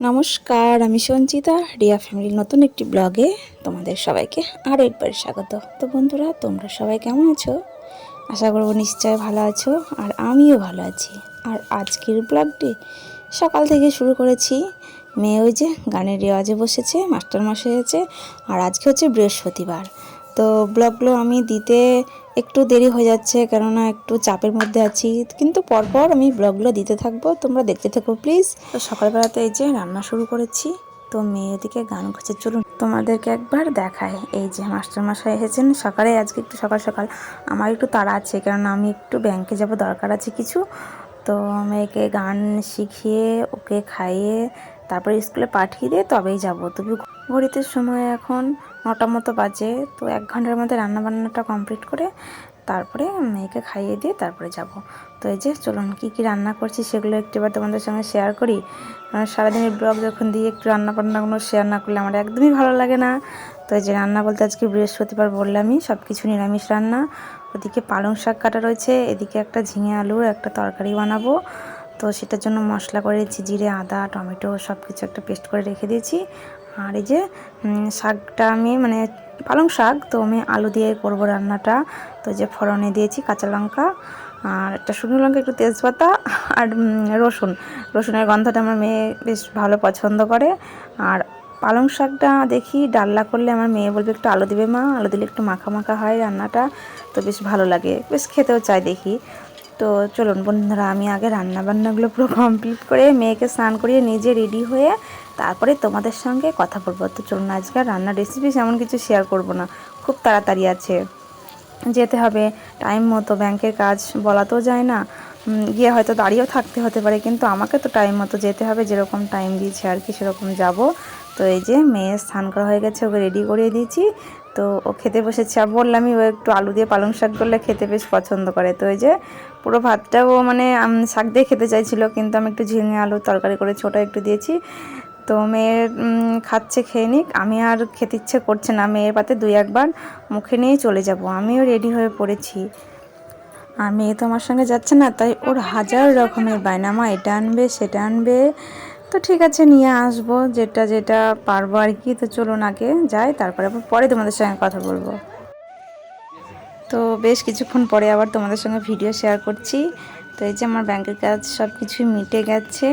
নমস্কার, আমি সঞ্চিতা, রিয়া ফ্যামিলির নতুন একটি ব্লগে তোমাদের সবাইকে আরও একবার স্বাগত। তো বন্ধুরা, তোমরা সবাই কেমন আছো? আশা করব নিশ্চয় ভালো আছো আর আমিও ভালো আছি। আর আজকের ব্লগটি সকাল থেকে শুরু করেছি। মেয়ে ওই যে গানের রেওয়াজে বসেছে মাস্টার মশাই আছে, আর আজকে হচ্ছে বৃহস্পতিবার। তো ব্লগগুলো আমি দিতে একটু দেরি হয়ে যাচ্ছে, কেননা একটু চাপের মধ্যে আছি। কিন্তু পরপর আমি ব্লগগুলো দিতে থাকব, তোমরা দেখতে থাকো, প্লিজ। তো সকালবেলাতে এই যে রান্না শুরু করেছি, তো মেয়ে ওদিকে গান করছে। চলুন তোমাদেরকে একবার দেখায় এই যে মাস্টারমশাই এসেছেন। সকালে, আজকে একটু সকাল সকাল। আমার একটু তাড়া আছে, কেননা আমি একটু ব্যাংকে যাব, দরকার আছে কিছু। তো মেয়েকে গান শিখিয়ে, ওকে খাইয়ে, তারপরে স্কুলে পাঠিয়ে দিয়ে তবেই যাব। তবে ঘড়িতে সময় এখন নটা মতো বাজে, তো এক ঘণ্টার মধ্যে রান্নাবান্নাটা কমপ্লিট করে তারপরে মেয়েকে খাইয়ে দিয়ে তারপরে যাব। তো এই যে, চলুন কী কী রান্না করছি সেগুলো একটু এবার তোমাদের সঙ্গে শেয়ার করি। কারণ সারাদিনের ব্লগ যখন দিই, একটু রান্না বান্নাগুলো শেয়ার না করলে আমার একদমই ভালো লাগে না। তো এই যে, রান্না বলতে আজকে বৃহস্পতিবার বললামই সব কিছু নিরামিষ রান্না। ওদিকে পালং শাক কাটা রয়েছে, এদিকে একটা ঝিঙে আলুর একটা তরকারি বানাবো। তো সেটার জন্য মশলা করে করেছি, জিরে, আদা, টমেটো সব কিছু একটা পেস্ট করে রেখে দিয়েছি। আর এই যে শাকটা আমি মানে পালং শাক, তো আমি আলু দিয়ে করব রান্নাটা। তো যে ফোড়নে দিয়েছি কাঁচা লঙ্কা, আর একটা শুকনো লঙ্কা, একটু তেজপাতা, আর রসুন। রসুনের গন্ধটা আমার মেয়ে বেশ ভালো পছন্দ করে। আর পালং শাকটা দেখি ডাল্লা করলে আমার মেয়ে বলবে, একটু আলু দিবে মা, আলু দিলে একটু মাখা মাখা হয় রান্নাটা। তো বেশ ভালো লাগে, বেশ খেতেও চাই দেখি। তো চলুন বন্ধুরা, আমি আগে রান্না বান্নাগুলো পুরো কমপ্লিট করে মেয়েকে স্নান করিয়ে নিজে রেডি হয়ে তারপরে তোমাদের সঙ্গে কথা বলব। তো চলুন, আজকে রান্নার রেসিপি এমন কিছু শেয়ার করব না। খুব তাড়াতাড়ি আছে। যেতে হবে। টাইম মতো ব্যাংকের কাজ বলা তো যায় না। গিয়ে হয়তো দাঁড়িয়েও থাকতে হতে পারে, কিন্তু আমাকে তো টাইম মতো যেতে হবে। যেরকম টাইম দিয়েছে আর কি, সেরকম যাব। তো এই যে মেয়ে স্নান করা হয়ে গেছে, ওকে রেডি করিয়ে দিয়েছি। তো ও খেতে বসেছে। আর বললামই, ও একটু আলু দিয়ে পালং শাক করলে খেতে বেশ পছন্দ করে। তো এই যে পুরো ভাতটাও মানে শাক দিয়ে খেতে চাইছিল, কিন্তু আমি একটু ঝিঙে আলু তরকারি করে ছোটো একটু দিয়েছি। তো মেয়ের খাচ্ছে, খেয়ে নিক। আমি আর খেতে ইচ্ছে করছে না। মেয়ের পাতে দুই, একবার মুখে নিয়ে চলে যাব। আমিও রেডি হয়ে পড়েছি। আর মেয়ে তো আমার সঙ্গে যাচ্ছে না, তাই ওর হাজার রকমের বায়না মা এটা আনবে, সেটা আনবে। তো ঠিক আছে, নিয়ে আসব। যেটা যেটা পারব আর কি। তো চলুন আগে যাই, তারপরে আবার পরে তোমাদের সঙ্গে কথা বলব। তো বেশ কিছুক্ষণ পরে আবার তোমাদের সঙ্গে ভিডিও শেয়ার করছি। তো এই যে আমার ব্যাংকের কাজ সব কিছুই মিটে গেছে।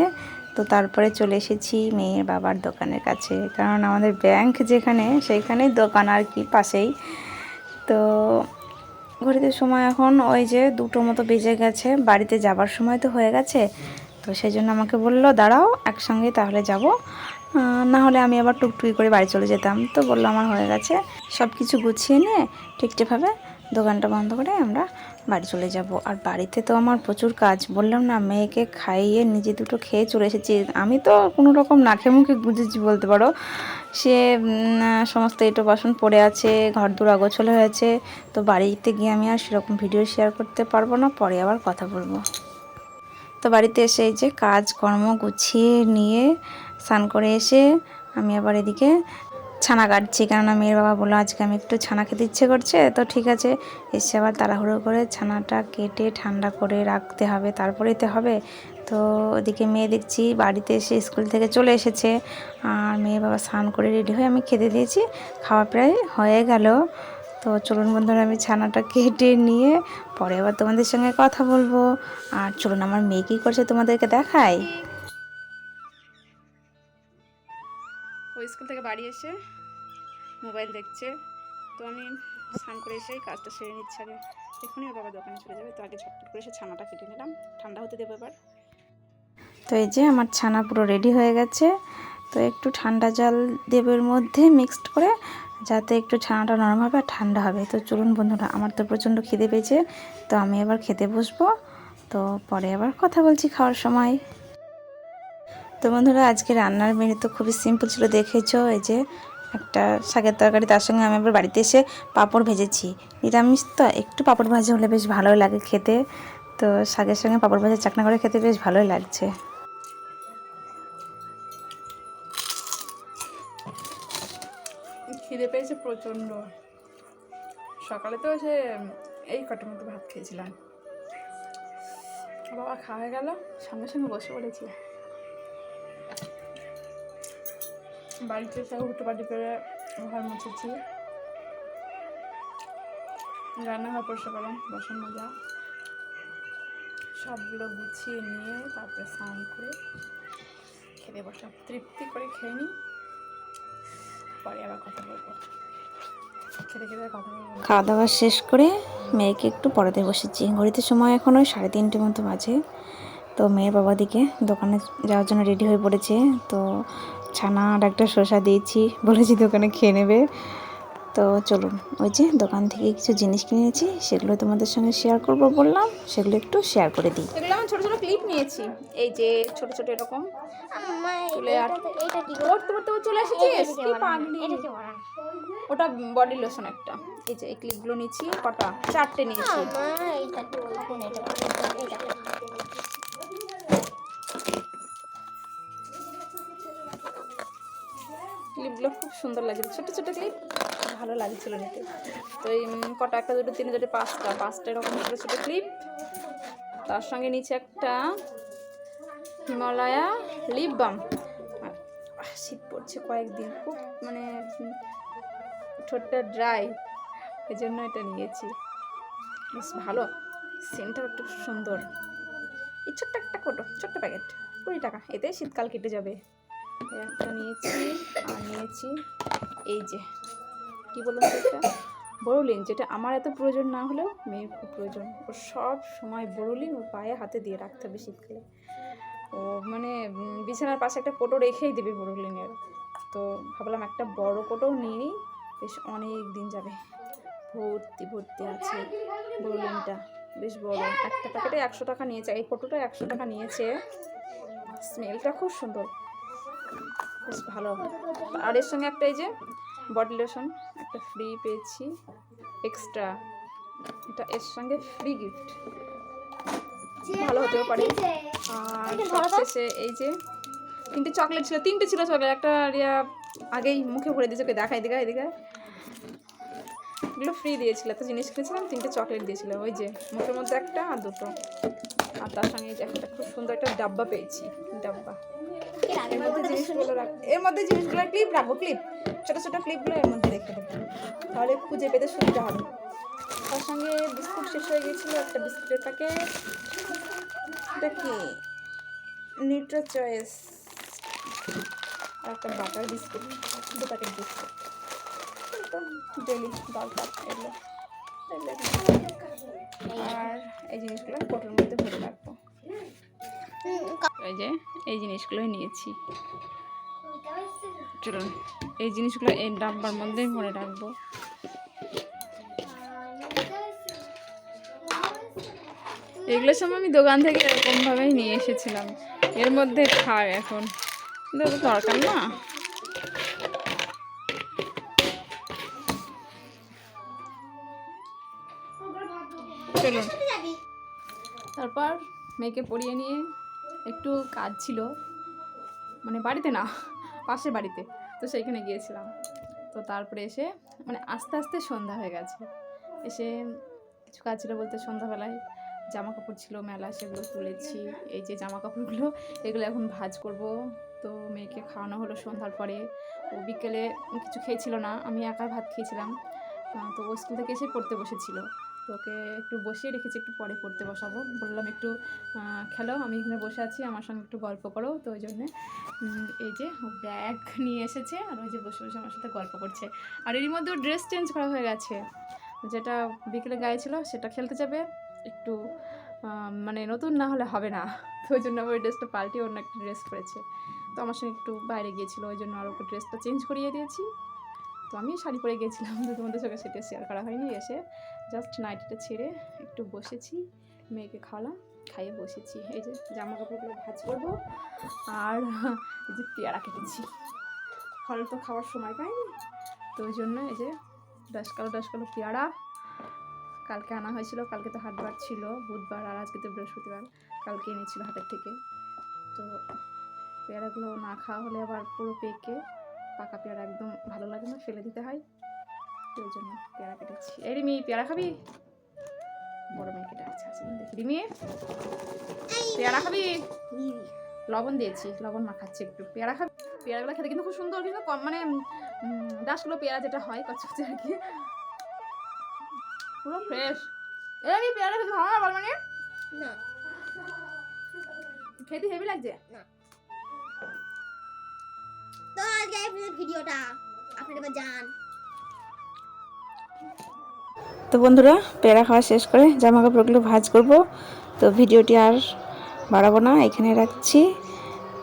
তো তারপরে চলে এসেছি মেয়ের বাবার দোকানের কাছে। কারণ আমাদের ব্যাংক যেখানে, সেইখানেই দোকান আর কি পাশেই। তো ঘড়িতে সময় এখন ওই যে দুটো মতো বেজে গেছে। বাড়িতে যাবার সময় তো হয়ে গেছে। তো সেই জন্য আমাকে বলল, দাঁড়াও, একসঙ্গে তাহলে যাব। না হলে আমি আবার টুকটুকি করে বাড়ি চলে যেতাম। তো বলল, আমার হয়ে গেছে। সব কিছু গুছিয়ে নিয়ে ঠিকঠাকভাবে দোকানটা বন্ধ করে আমরা বাড়ি চলে যাব। আর বাড়িতে তো আমার প্রচুর কাজ। বললাম না, মেয়েকে খাইয়ে নিজে দুটো খেয়ে চলে এসেছি। আমি তো কোনো রকম নাকে মুখে গুজেছি বলতে পারো। সে সমস্ত এটো বাসন পড়ে আছে ঘর দূর অগোছল হয়েছে তো বাড়িতে গিয়ে আমি আর সেরকম ভিডিও শেয়ার করতে পারব না, পরে আবার কথা বলব। তো বাড়িতে এসে এই যে কাজ কর্ম গুছিয়ে নিয়ে স্নান করে এসে আমি আবার এদিকে ছানা কাটছি। কেননা মেয়ের বাবা বলল, আজকে আমি একটু ছানা খেতে ইচ্ছে করছে, তো ঠিক আছে। এসে আবার তাড়াহুড়ো করে ছানাটা কেটে ঠান্ডা করে রাখতে হবে তারপরে তো হবে। তো ওদিকে মেয়ে দেখছি বাড়িতে এসে স্কুল থেকে চলে এসেছে। আর মেয়ে বাবা স্নান করে রেডি হয়ে আমি খেতে দিয়েছি। খাওয়া প্রায় হয়ে গেল। তো চলুন বন্ধুরা, আমি ছানাটা কেটে নিয়ে পরে আবার তোমাদের সঙ্গে কথা বলব। আর চলুন, আমার মেয়ে কী করছে তোমাদেরকে দেখাই? ও স্কুল থেকে বাড়ি এসে মোবাইল দেখছে। তো আমি স্নান করে এসে কাজটা সেরে নিচ্ছে আগে। এখনই ওর বাবা দোকানে চলে যাবে, তো আগে ঝটপট করে এসে ছানাটা কেটে নিলাম। ঠান্ডা হতে দেবো এবার। তো এই যে আমার ছানা পুরো রেডি হয়ে গেছে। তো একটু ঠান্ডা জল দেবো এর মধ্যে মিক্সড করে, যাতে একটু ছানাটা নরম হবে আর ঠান্ডা হবে। তো চলুন বন্ধুরা, আমার তো প্রচণ্ড খিদে পেয়েছে, তো আমি এবার খেতে বসবো। তো পরে আবার কথা বলছি খাওয়ার সময়। তো বন্ধুরা, আজকে রান্নার মেনু তো খুবই সিম্পল ছিল। দেখেছ, এই যে একটা শাকের তরকারি, তার সঙ্গে আমি আবার বাড়িতে এসে পাঁপড় ভেজেছি। নিরামিষ তো, একটু পাঁপড় ভাজা হলে বেশ ভালোই লাগে খেতে। তো শাকের সঙ্গে পাঁপড় ভাজা চাকনা করে খেতে বেশ ভালোই লাগছে। খিদে পেয়েছে প্রচণ্ড। সকালে তো সে এই কটার মতো ভাত খেয়েছিলাম। বাবা, খাওয়া হয়ে গেল? সঙ্গে সঙ্গে বসে পড়েছি। বাড়িতে এসে হুটোপাটি করে ঘর মুছেছি। রান্নাঘর পরিষ্কার করলাম বাসন মাজা। সবগুলো গুছিয়ে নিয়ে তারপরে স্নান করে খেতে বসা। তৃপ্তি করে খেয়ে নিই। পরে আবার কথা বলব। খেতে খেতে কথা খাওয়া দাওয়া শেষ করে মেয়েকে একটু পড়াতে বসেছি। ঘড়িতে সময় এখন ওই সাড়ে তিনটে মতো বাজে। তো মেয়ের বাবা দিকে দোকানে যাওয়ার জন্য রেডি হয়ে পড়েছে। তো ছানা আর একটা শসা দিয়েছি বলেছি দোকানে খেয়ে নেবে। তো চলুন ওই যে দোকান থেকে কিছু জিনিস কিনেছি সেগুলো তোমাদের সঙ্গে শেয়ার করব বললাম সেগুলো একটু শেয়ার করে দিই। এগুলো আমি ছোটো ছোটো ক্লিপ নিয়েছি এই যে ছোট ছোট এরকম। চুলে চলে এসেছিস কি পাগলি। এটা কি বানান ওটা বডি লোশন একটা। এই যে এই ক্লিপগুলো নিয়েছি কটা? চারটে নিয়েছি। ক্লিপগুলো খুব সুন্দর লাগে ছোটো ছোটো ক্লিপ ভালো লাগছিল নিতে তো এই কটা একটা, দুটো তিন দুটো পাঁচটা। পাঁচটা এরকম ছোটো ছোটো ক্লিপ তার সঙ্গে নিচে একটা হিমালয়া লিপ বাম শীত পড়ছে কয়েকদিন। খুব মানে ঠোঁটটা ড্রাই এই জন্য এটা নিয়েছি। বেশ ভালো। সেন্টটা একটু সুন্দর। এই ছোট্ট একটা কোটো ছোট্ট প্যাকেট কুড়ি টাকা। এতে শীতকাল কেটে যাবে। একটা নিয়েছি, আর নিয়েছি এই যে, কী বলুন এটা বড়লিন যেটা আমার এত প্রয়োজন না হলেও মেয়ের খুব প্রয়োজন। ও সব সময় বড়লিন ওর পায়ে হাতে দিয়ে রাখতে হবে শীতকালে। ও মানে বিছানার পাশে একটা কোটো রেখেই দেবে বড়লিনের তো ভাবলাম একটা বড় কোটোও নিয়ে নিই। বেশ অনেক দিন যাবে। ভর্তি ভর্তি আছে বড়লিনটা বেশ বড়। একটা প্যাকেটে একশো টাকা নিয়েছে। এই কোটোটা একশো টাকা নিয়েছে। স্মেলটা খুব সুন্দর। বেশ ভালো আর এর সঙ্গে একটা এই যে বডি লোশন একটা ফ্রি পেয়েছি। এক্সট্রা এটা এর সঙ্গে ফ্রি গিফট ভালো হতেও পারে। আর সবশেষে এই যে তিনটে চকলেট ছিল তিনটে ছিল চকলেট একটা রিয়া আগেই মুখে ভরে দিয়েছে ওকে দেখাই দিঘা এদিকে এগুলো ফ্রি দিয়েছিল একটা জিনিস কিনেছিলাম তিনটে চকলেট দিয়েছিল ওই যে মুখের মধ্যে একটা আর দুটো। আর তার সঙ্গে একটা খুব সুন্দর একটা ডাব্বা পেয়েছি ডাব্বা। এর মধ্যে জিনিসগুলো রাখ এর মধ্যে জিনিসগুলো ক্লিপ রাখব ক্লিপ ছোটো ছোটো ক্লিপগুলো এর মধ্যে রেখে দেবো। তাহলে খুঁজে পেতে সুবিধা হবে। তার সঙ্গে বিস্কুট শেষ হয়ে গেছিল একটা বিস্কুটের প্যাকেট এটা কি? নিউট্রো চয়েস আর একটা বাটার বিস্কুট দু প্যাকেট বিস্কুট ডেলি দরকার এগুলো। আর এই জিনিসগুলো কোটোর মধ্যে ভরে রাখব। এই যে, এই জিনিসগুলোই নিয়েছি। চলুন, এই জিনিসগুলো এই ডাব্বার মধ্যেই ভরে রাখব। এগুলো সব আমি দোকান থেকে এরকমভাবেই নিয়ে এসেছিলাম। এর মধ্যে খায় এখন। কিন্তু দরকার না। চলুন। তারপর মেয়েকে পড়িয়ে নিয়ে একটু কাজ ছিল। মানে বাড়িতে না, পাশের বাড়িতে। তো সেইখানে গিয়েছিলাম। তো তারপরে এসে মানে আস্তে আস্তে সন্ধ্যা হয়ে গেছে। এসে কিছু কাজ ছিল বলতে সন্ধ্যাবেলায় জামা কাপড় ছিল, মেলা সেগুলো তুলেছি। এই যে জামা কাপড়গুলো এগুলো এখন ভাজ করব। তো মেয়েকে খাওয়ানো হলো সন্ধ্যার পরে। ও বিকেলে কিছু খেয়েছিল না, আমি একা ভাত খেয়েছিলাম। তো ও স্কুল থেকে এসে পড়তে বসেছিল। তো ওকে একটু বসিয়ে রেখেছি, একটু পরে পড়তে বসাবো। বললাম একটু খেলো, আমি এখানে বসে আছি, আমার সঙ্গে একটু গল্প করো। তো ওই জন্যে এই যে ব্যাগ নিয়ে এসেছে, আর ওই যে বসে বসে আমার সাথে গল্প করছে। আর এরই মধ্যে ড্রেস চেঞ্জ করা হয়ে গেছে। যেটা বিকেলে গায়ে ছিল সেটা খেলতে যাবে। একটু মানে নতুন না হলে হবে না। তো ওই জন্য ওই ড্রেসটা পাল্টে অন্য একটা ড্রেস পরেছে। তো আমার সঙ্গে একটু বাইরে গিয়েছিল, ওই জন্য আর ওকে ড্রেসটা চেঞ্জ করিয়ে দিয়েছি। তো আমি শাড়ি পরে গিয়েছিলাম তো তোমাদের সঙ্গে সেটা শেয়ার করা হয়নি। এসে জাস্ট নাইটিটা ছেড়ে একটু বসেছি, মেয়েকে খাওয়ালাম, খাইয়ে বসেছি। এই যে জামা কাপড়গুলো ভাজ করব, আর এই যে পেয়ারা কেটেছি। ফল তো খাওয়ার সময় পাইনি, তো ওই জন্য এই যে দশ কালো দশ কালো পেয়ারা কালকে আনা হয়েছিল, কালকে তো হাটবার ছিল, বুধবার আর আজকে তো বৃহস্পতিবার, কালকে এনেছিল হাটের থেকে। তো পেয়ারাগুলো না খাওয়া হলে আবার পুরো পেকে। পাকা পেয়ারা একদম ভালো লাগে না ফেলে দিতে হয়। ওই জন্য পেয়ারা কেটেছি। এই রিমি পেয়ারা খাবি? বড় মেয়ে কেটে আছে আছে দেখি। রিমি পেয়ারা খাবি? লবণ দিয়েছি লবণ মাখাচ্ছি একটু। পেয়ারা খাবি? পেয়ারাগুলো খেতে কিন্তু খুব সুন্দর কিন্তু কম মানে ডাসগুলো পেয়ারা যেটা হয় কচকচে আর কি। পুরো ফ্রেশ এই আমি পেয়ারা খেতে ভালো না বল মানে? না। খেতে হেভি লাগছে? তো তো বন্ধুরা, পেয়ারা খাওয়া শেষ করে জামা কাপড়গুলো ভাজ করব। তো ভিডিওটি আর বাড়াবো না এখানে রাখছি।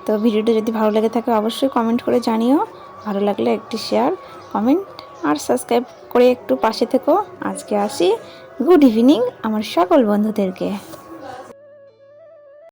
তো ভিডিওটা যদি ভালো লেগে থাকে, অবশ্যই কমেন্ট করে জানিও। ভালো লাগলে একটি শেয়ার কমেন্ট আর সাবস্ক্রাইব করে একটু পাশে থেকো। আজকে আসি। গুড ইভিনিং আমার সকল বন্ধুদেরকে।